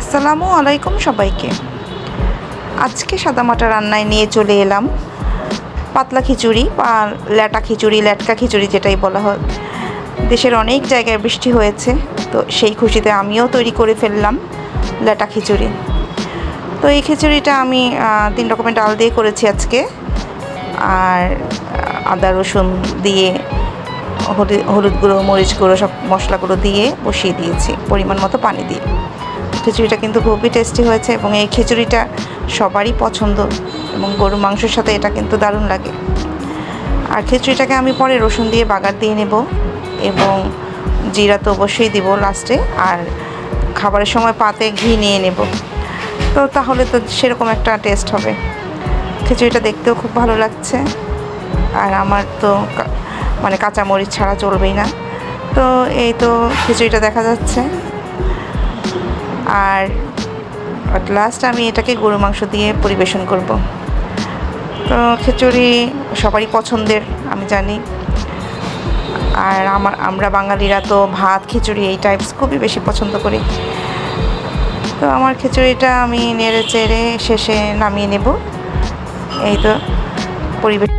আসসালামু আলাইকুম সবাইকে। আজকে সাদামাটা রান্নায় নিয়ে চলে এলাম। পাতলা খিচুড়ি বা ল্যাটা খিচুড়ি, ল্যাটকা খিচুড়ি যেটাই বলা হয়। দেশের অনেক জায়গায় বৃষ্টি হয়েছে, তো সেই খুশিতে আমিও তৈরি করে ফেললাম ল্যাটা খিচুড়ি। তো এই খিচুড়িটা আমি তিন রকমের ডাল দিয়ে করেছি আজকে। আর আদা, রসুন দিয়ে, হলুদ হলুদ গুঁড়ো, মরিচ গুঁড়ো সব মশলাগুলো দিয়ে বসিয়ে দিয়েছি, পরিমাণ মতো পানি দিয়ে। খিচুড়িটা কিন্তু খুবই টেস্টি হয়েছে এবং এই খিচুড়িটা সবারই পছন্দ এবং গরু মাংসের সাথে এটা কিন্তু দারুণ লাগে। আর খিচুড়িটাকে আমি পরে রসুন দিয়ে বাগার দিয়ে নেব এবং জিরা তো অবশ্যই দিব লাস্টে আর খাবারের সময় পাতে ঘি নিয়ে নেব। তো তাহলে তো সেরকম একটা টেস্ট হবে। খিচুড়িটা দেখতেও খুব ভালো লাগছে আর আমার তো মানে কাঁচামরিচ ছাড়া চলবেই না। তো এই তো খিচুড়িটা দেখা যাচ্ছে। আর লাস্ট আমি এটাকে গরু মাংস দিয়ে পরিবেশন করব। তো খিচুড়ি সবারই পছন্দের, আমি জানি। আর আমার, আমরা বাঙালিরা তো ভাত, খিচুড়ি এই টাইপস খুবই বেশি পছন্দ করি। তো আমার খিচুড়িটা আমি নেড়ে চেড়ে শেষে নামিয়ে নেব। এই তো পরিবেশ